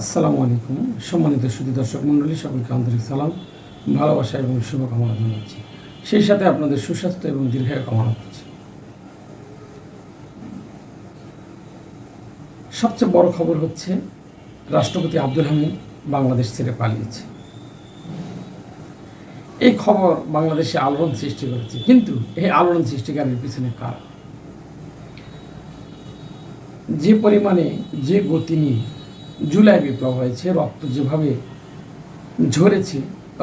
আসসালামু আলাইকুম। সম্মানিত সুদী দর্শক মণ্ডলী, সকলকে আন্তরিক সালাম, ভালোবাসা এবং শুভকামনা জানাচ্ছি। সেই সাথে আপনাদের সুস্বাস্থ্য এবং দীর্ঘায়ু কামনা করছি। সবচেয়ে বড় খবর হচ্ছে, রাষ্ট্রপতি আব্দুল হামিদ বাংলাদেশ ছেড়ে পালিয়েছে। এই খবর বাংলাদেশে আলোড়ন সৃষ্টি করেছে। কিন্তু এই আলোড়ন সৃষ্টিকারীর পিছনে কার যে পরিমাণে, যে গতি নিয়ে জুলাই বিপ্লব হয়েছে, রক্ত যেভাবে ঝরেছে,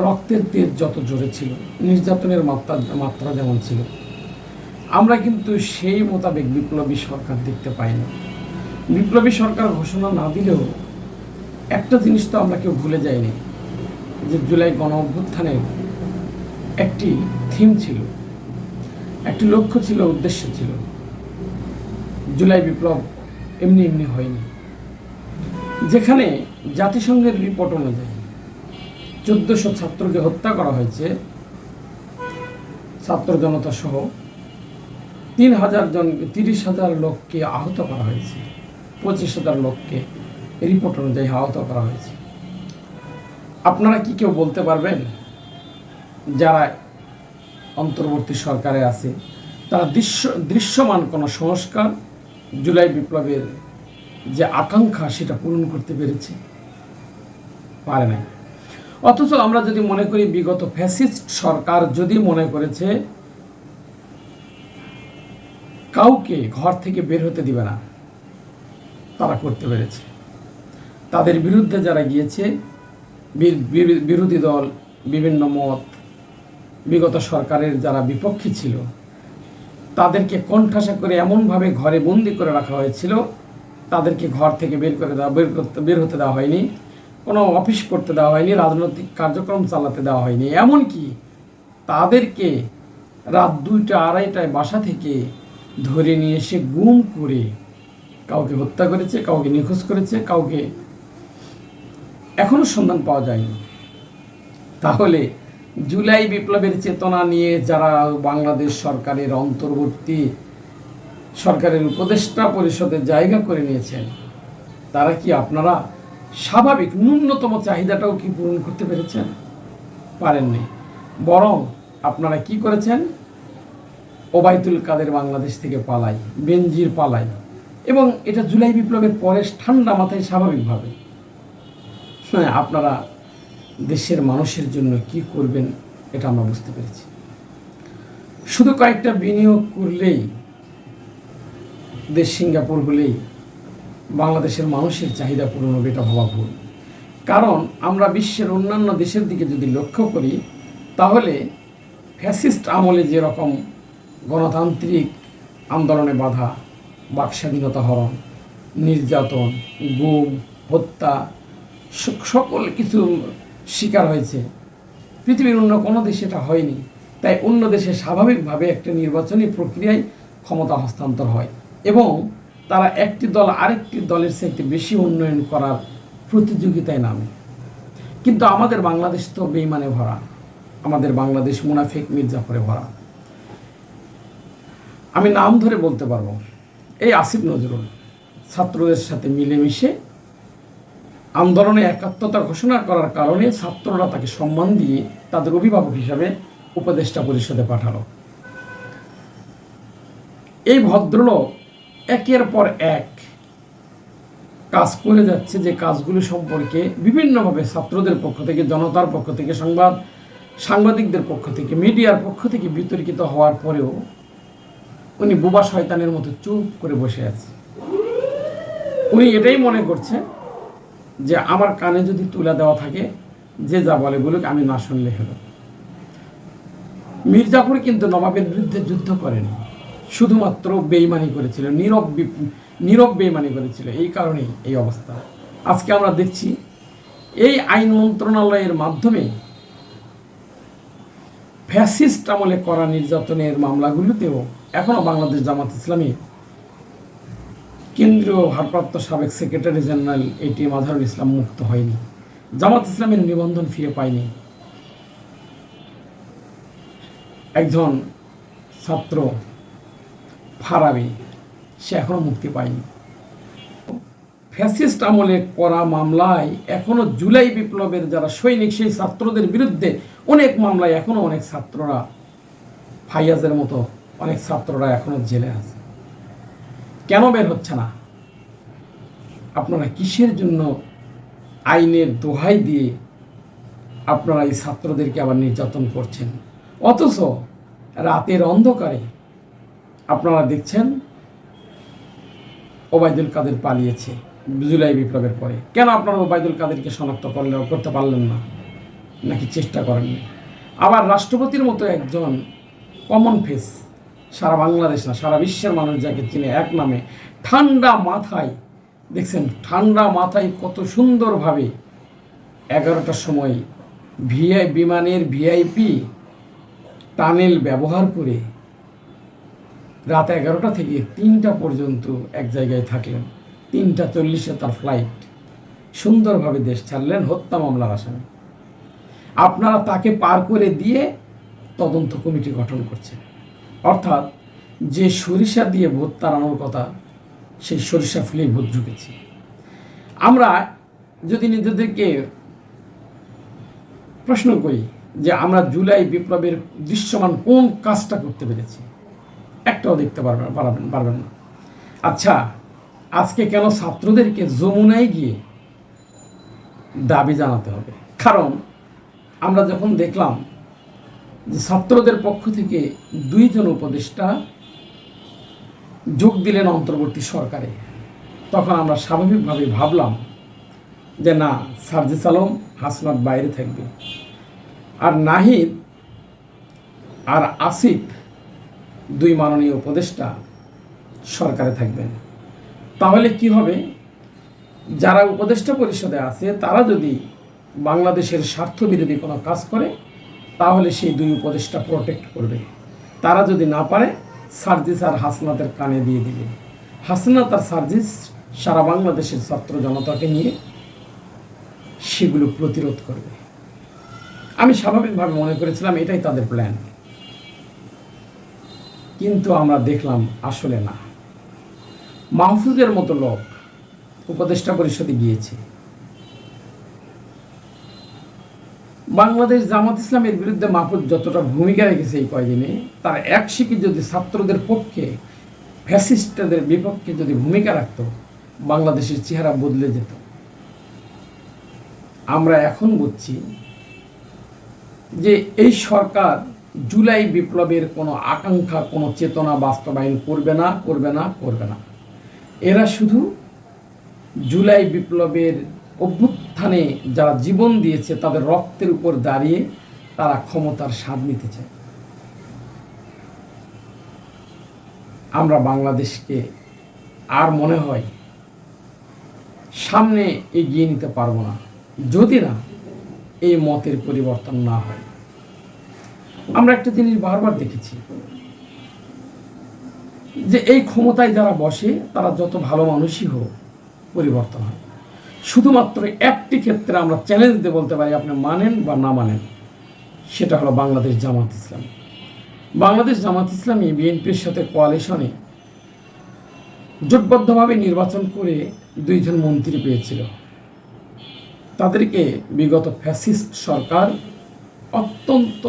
রক্তের তেজ যত জোরে ছিল নির্যাতনের মাত্রা মাত্রা যেমন ছিল। আমরা কিন্তু সেই মোতাবেক বিপ্লবী সরকার দেখতে পাই না বিপ্লবী সরকার ঘোষণা না দিলেও একটা জিনিস তো আমরা কেউ ভুলে যাইনি, যে জুলাই গণ অভ্যুত্থানের একটি থিম ছিল, একটি লক্ষ্য ছিল, উদ্দেশ্য ছিল। জুলাই বিপ্লব এমনি এমনি হয়নি। যেখানে জাতিসংঘের রিপোর্ট অনুযায়ী চোদ্দশো ছাত্রকে হত্যা করা হয়েছে, ছাত্র জনতা সহ তিন হাজার জন, তিরিশ হাজার লোককে আহত করা হয়েছে, পঁচিশ হাজার লোককে রিপোর্ট অনুযায়ী আহত করা হয়েছে। আপনারা কি কেউ বলতে পারবেন যারা অন্তর্বর্তী সরকারে আছে, তারা দৃশ্য, দৃশ্যমান কোনো সংস্কার জুলাই বিপ্লবের যে আকাঙ্ক্ষা সেটা পূরণ করতে পেরেছে। পারে নাই। অথচ আমরা যদি মনে করি বিগত ফ্যাসিস্ট সরকার যদি মনে করেছে, কাউকে ঘর থেকে বের হতে দিবে না, তারা করতে পেরেছে। তাদের বিরুদ্ধে যারা গিয়েছে বিরোধী দল, বিভিন্ন মত, বিগত সরকারের যারা বিপক্ষে ছিল, তাদেরকে কণ্ঠাসা করে এমনভাবে ঘরে বন্দি করে রাখা হয়েছিল তাদেরকে ঘর থেকে বের করে দেওয়া, বের করতে, বের হতে দেওয়া হয়নি। কোনো অফিস করতে দেওয়া হয়নি, রাজনৈতিক কার্যক্রম চালাতে দেওয়া হয়নি। এমনকি তাদেরকে রাত দুইটা, আড়াইটায় বাসা থেকে ধরে নিয়ে এসে গুম করে কাউকে হত্যা করেছে, কাউকে নিখোঁজ করেছে, কাউকে এখনও সন্ধান পাওয়া যায়নি। তাহলে জুলাই বিপ্লবের চেতনা নিয়ে যারা বাংলাদেশ সরকারের অন্তর্বর্তী সরকারের উপদেষ্টা পরিষদে জায়গা করে নিয়েছেন, তারা কি আপনারা স্বাভাবিক ন্যূনতম চাহিদাটাও কি পূরণ করতে পেরেছেন? পারেননি। বরং আপনারা কি করেছেন? ওবায়তুল কাদের বাংলাদেশ থেকে পালাই, বেনজির পালাই, এবং এটা জুলাই বিপ্লবের পরে ঠান্ডা মাথায় স্বাভাবিকভাবে। হ্যাঁ আপনারা দেশের মানুষের জন্য কি করবেন এটা আমরা বুঝতে পেরেছি। শুধু কয়েকটা বিনিয়োগ করলেই দেশ সিঙ্গাপুর হলেই বাংলাদেশের মানুষের চাহিদা পূরণ হবে, এটা ভাবা ভুল কারণ আমরা বিশ্বের অন্যান্য দেশের দিকে যদি লক্ষ্য করি, তাহলে ফ্যাসিস্ট আমলে যেরকম গণতান্ত্রিক আন্দোলনে বাধা বাকস্বাধীনতা হরণ, নির্যাতন, গুম, হত্যা সকল কিছু শিকার হয়েছে, পৃথিবীর অন্য কোনো দেশে এটা হয়নি। তাই অন্য দেশে স্বাভাবিকভাবে একটা নির্বাচনী প্রক্রিয়ায় ক্ষমতা হস্তান্তর হয়। এবং তারা একটি দল আরেকটি দলের চাইতে বেশি উন্নয়ন করার প্রতিযোগিতায় নামে। কিন্তু আমাদের বাংলাদেশ তো বেইমানে ভরা। আমাদের বাংলাদেশ মুনাফিক মির্জাফরে ভরা। আমি নাম ধরে বলতে পারব, এই আসিফ নজরুল ছাত্রদের সাথে মিলেমিশে আন্দোলনে একাত্মতা ঘোষণা করার কারণে ছাত্ররা তাকে সম্মান দিয়ে তাদের অভিভাবক হিসাবে উপদেষ্টা পরিষদে পাঠালো। এই ভদ্রলোক একের পর এক কাজ করে যাচ্ছে যে কাজগুলো সম্পর্কে বিভিন্নভাবে ছাত্রদের পক্ষ থেকে, জনতার পক্ষ থেকে, সংবাদ, সাংবাদিকদের পক্ষ থেকে, মিডিয়ার পক্ষ থেকে বিতর্কিত হওয়ার পরেও উনি বোবা শয়তানের মতো চুপ করে বসে আছে। উনি এটাই মনে করছেন যে আমার কানে যদি তুলে দেওয়া থাকে, যে যা বলে বলুক, আমি না শুনলে হলো। মির্জাপুর কিন্তু নবাবের বিরুদ্ধে যুদ্ধ করেনি। শুধুমাত্র বেইমানি করেছিল, নীরব নীরব বেইমানি করেছিল, এই কারণেই এই অবস্থা। আজকে আমরা দেখছি, এই আইন মন্ত্রণালয়ের মাধ্যমে ফ্যাসিস্ট আমলে করা নির্যাতনের মামলাগুলোতেও এখনও বাংলাদেশ জামাত ইসলামী কেন্দ্রীয় ভারপ্রাপ্ত সাবেক সেক্রেটারি জেনারেল এটি মাধারুল ইসলাম মুক্ত হয়নি। জামাত ইসলামের নিবন্ধন ফিরে পায়নি। একজন ছাত্র ফারাবি সে এখনও মুক্তি পায়নি। ফ্যাসিস্ট আমলে করা মামলায় এখনও জুলাই বিপ্লবের যারা সৈনিক, সেই ছাত্রদের বিরুদ্ধে অনেক মামলায় এখনও অনেক ছাত্ররা, ফাইয়াজের মতো অনেক ছাত্ররা এখনও জেলে আছে। কেন বের হচ্ছে না? আপনারা কিসের জন্য আইনের দোহাই দিয়ে আপনারা এই ছাত্রদেরকে আবার নির্যাতন করছেন? অথচ রাতের অন্ধকারে আপনারা দেখছেন, ওবায়দুল কাদের পালিয়েছে জুলাই বিপ্লবের পরে। কেন আপনারা ওবায়দুল কাদেরকে শনাক্ত করলে, করতে পারলেন না? নাকি চেষ্টা করেননি? আবার রাষ্ট্রপতির মতো একজন কমন ফেস সারা বাংলাদেশ না, সারা বিশ্বের মানুষ যাকে চিনে এক নামে, ঠান্ডা মাথায়, দেখছেন, ঠান্ডা মাথায় কত সুন্দরভাবে এগারোটার সময় ভিআই, বিমানের ভিআইপি টানেল ব্যবহার করে রাত এগারোটা থেকে তিনটা পর্যন্ত এক জায়গায় থাকলেন। তিনটা চল্লিশে তার ফ্লাইট সুন্দরভাবে দেশ ছাড়লেন, হত্যা মামলার আসামি। আপনারা তাকে পার করে দিয়ে তদন্ত কমিটি গঠন করছেন। অর্থাৎ যে সরিষা দিয়ে ভোট তাড়ানোর কথা, সেই সরিষা ফুলেই ভোট ঢুকেছে। আমরা যদি নিজেদেরকে প্রশ্ন করি যে আমরা জুলাই বিপ্লবের দৃশ্যমান কোন কাজটা করতে পেরেছি একটাও দেখতে পারবেন পারবেন পারবেন না। আচ্ছা আজকে কেন ছাত্রদেরকে যমুনায় গিয়ে দাবি জানাতে হবে? কারণ আমরা যখন দেখলাম যে ছাত্রদের পক্ষ থেকে দুইজন উপদেষ্টা যোগ দিলেন অন্তর্বর্তী সরকারে, তখন আমরা স্বাভাবিকভাবে ভাবলাম যে না, সার্জিস আলম হাসনাত বাইরে থাকবে। আর নাহিদ আর আসিফ দুই মাননীয় উপদেষ্টা সরকারে থাকবেন। তাহলে কি হবে? যারা উপদেষ্টা পরিষদে আছে, তারা যদি বাংলাদেশের স্বার্থ বিরোধী কোনো কাজ করে, তাহলে সেই দুই উপদেষ্টা প্রোটেক্ট করবে। তারা যদি না পারে, সার্জিস আর হাসনাতের কানে দিয়ে দিবে। হাসনাত আর সার্জিস সারা বাংলাদেশের ছাত্র জনতাকে নিয়ে সেগুলো প্রতিরোধ করবে। আমি স্বাভাবিকভাবে মনে করেছিলাম এটাই তাদের প্ল্যান কিন্তু আমরা দেখলাম আসলে না। মাহফুজের মতো লোক উপদেষ্টা পরিষদে গিয়েছে। বাংলাদেশ জামাত ইসলামের বিরুদ্ধে মাহফুজ যতটা ভূমিকা রেখেছে এই কয়দিনে, তার এক শিখি যদি ছাত্রদের পক্ষে, ফ্যাসিস্টদের বিপক্ষে যদি ভূমিকা রাখত, বাংলাদেশের চেহারা বদলে যেত। আমরা এখন বুঝছি যে এই সরকার জুলাই বিপ্লবের কোনো আকাঙ্ক্ষা, কোনো চেতনা বাস্তবায়ন করবে না করবে না করবে না। এরা শুধু জুলাই বিপ্লবের অভ্যুত্থানে যারা জীবন দিয়েছে, তাদের রক্তের উপর দাঁড়িয়ে তারা ক্ষমতার স্বাদ নিতে চায়। আমরা বাংলাদেশকে আর মনে হয় সামনে এগিয়ে নিতে পারব না, যদি না এই মতের পরিবর্তন না হয়। আমরা একটা জিনিস বারবার দেখেছি। যে এই ক্ষমতায় যারা বসে, তারা যত ভালো মানুষই হোক, পরিবর্তন হয়। শুধুমাত্র একটি ক্ষেত্রে আমরা চ্যালেঞ্জ দিয়ে বলতে পারি, আপনি মানেন বা না মানেন, সেটা হলো বাংলাদেশ জামাত ইসলাম। বাংলাদেশ জামাত ইসলামী বিএনপির সাথে কোয়ালিশনে জোটবদ্ধভাবে নির্বাচন করে দুইজন মন্ত্রী পেয়েছিল। তাদেরকে বিগত ফ্যাসিস্ট সরকার অত্যন্ত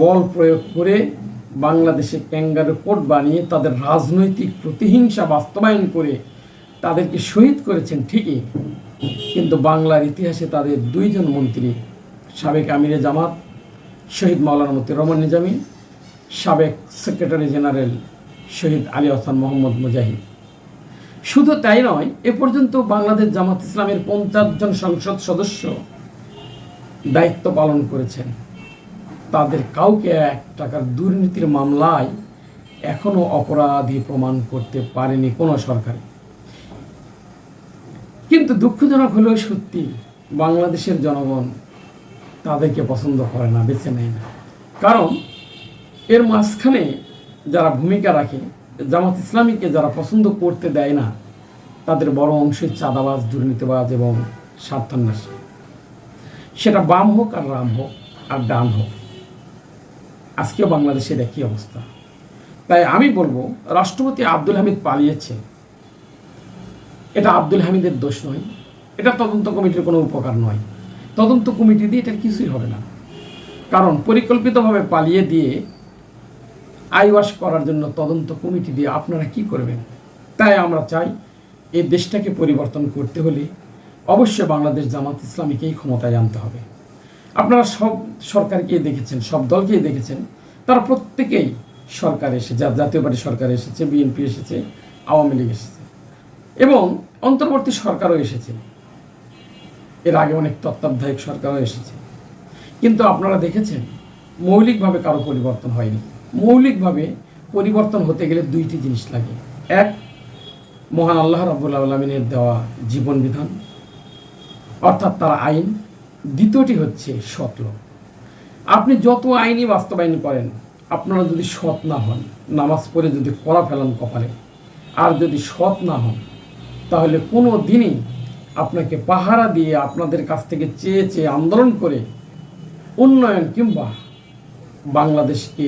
বল প্রয়োগ করে বাংলাদেশে ক্যাঙ্গারু কোর্ট বানিয়ে তাদের রাজনৈতিক প্রতিহিংসা বাস্তবায়ন করে তাদেরকে শহীদ করেছেন ঠিকই। কিন্তু বাংলার ইতিহাসে তাদের দুইজন মন্ত্রী, সাবেক আমিরে জামাত, শহীদ মাওলানা মতি রহমান নিজামী, সাবেক সেক্রেটারি জেনারেল শহীদ আলী হাসান মোহাম্মদ মুজাহিদ। শুধু তাই নয়, এ পর্যন্ত বাংলাদেশ জামাত ইসলামের পঞ্চাশ জন সংসদ সদস্য দায়িত্ব পালন করেছেন। তাদের কাউকে এক টাকার দুর্নীতির মামলায় এখনও অপরাধী প্রমাণ করতে পারেনি কোনো সরকার। কিন্তু দুঃখজনক হলেও সত্যি, বাংলাদেশের জনগণ তাদেরকে পছন্দ করে না, বেছে নেয় না। কারণ এর মাঝখানে যারা ভূমিকা রাখে, জামাত ইসলামীকে যারা পছন্দ করতে দেয় না, তাদের বড় অংশই চাঁদাবাজ, দুর্নীতিবাজ এবং স্বার্থান্বেষী। সেটা বাম হোক আর রাম হোক আর ডান হোক। আজকেও বাংলাদেশের একই অবস্থা। তাই আমি বলব, রাষ্ট্রপতি আব্দুল হামিদ পালিয়েছে। এটা আব্দুল হামিদের দোষ নয়। এটা তদন্ত কমিটির কোনো উপকার নয়। তদন্ত কমিটি দিয়ে এটা কিছুই হবে না। কারণ পরিকল্পিতভাবে পালিয়ে দিয়ে আইওয়াশ করার জন্য তদন্ত কমিটি দিয়ে আপনারা কি করবেন? তাই আমরা চাই এই দেশটাকে পরিবর্তন করতে হলে অবশ্যই বাংলাদেশ জামাত ইসলামীকেই ক্ষমতায় আনতে হবে। আপনারা সব সরকারকেই দেখেছেন, সব দলকেই দেখেছেন। তারা প্রত্যেকেই সরকার এসে যা জাতীয় পার্টি সরকার এসেছে, বিএনপি এসেছে, আওয়ামী লীগ এসেছে। এবং অন্তর্বর্তী সরকারও এসেছে। এর আগে অনেক তত্ত্বাবধায়ক সরকারও এসেছে। কিন্তু আপনারা দেখেছেন, মৌলিকভাবে কারও পরিবর্তন হয়নি। মৌলিকভাবে পরিবর্তন হতে গেলে দুইটি জিনিস লাগে। এক, মহান আল্লাহ রাবুল আলমিনের দেওয়া জীবন বিধান, অর্থাৎ তার আইন। দ্বিতীয়টি হচ্ছে সৎ লোক। আপনি যত আইনি বাস্তবায়ন করেন, আপনারা যদি সৎ না হন, নামাজ পড়ে যদি করা ফেলান কপালে, আর যদি সৎ না হন, তাহলে কোনো দিনই আপনাকে পাহারা দিয়ে আপনাদের কাছ থেকে চেয়ে চেয়ে আন্দোলন করে উন্নয়ন কিংবা বাংলাদেশকে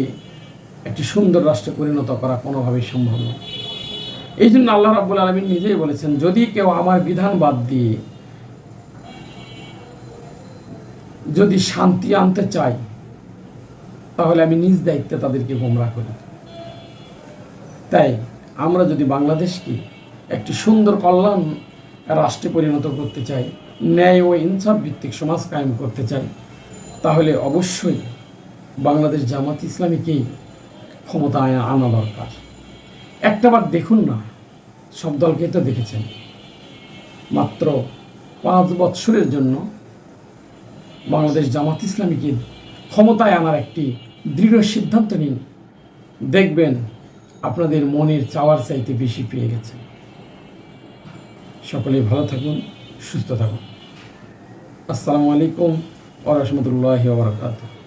একটি সুন্দর রাষ্ট্রে পরিণত করা কোনোভাবেই সম্ভব নয়। এই জন্য আল্লাহ রাবুল আলমিন নিজেই বলেছেন, যদি কেউ আমার বিধান বাদ দিয়ে যদি শান্তি আনতে চাই, তাহলে আমি নিজ দায়িত্বে তাদেরকে গোমরা করি। তাই আমরা যদি বাংলাদেশকে একটি সুন্দর কল্যাণ রাষ্ট্রে পরিণত করতে চাই, ন্যায় ও ইনসাফ ভিত্তিক সমাজ কায়েম করতে চাই, তাহলে অবশ্যই বাংলাদেশ জামাত ইসলামীকেই ক্ষমতায় আনা দরকার। একটাবার দেখুন না, সব দলকে তো দেখেছেন। মাত্র পাঁচ বৎসরের জন্য বাংলাদেশ জামাত ইসলামীকে ক্ষমতায় আনার একটি দৃঢ় সিদ্ধান্ত নিন। দেখবেন আপনাদের মনের চাওয়ার চাইতে বেশি পেয়ে গেছে সকলে ভালো থাকুন, সুস্থ থাকুন। আসসালামু আলাইকুম ওরহমতুল্লাহ বারকাতুহ।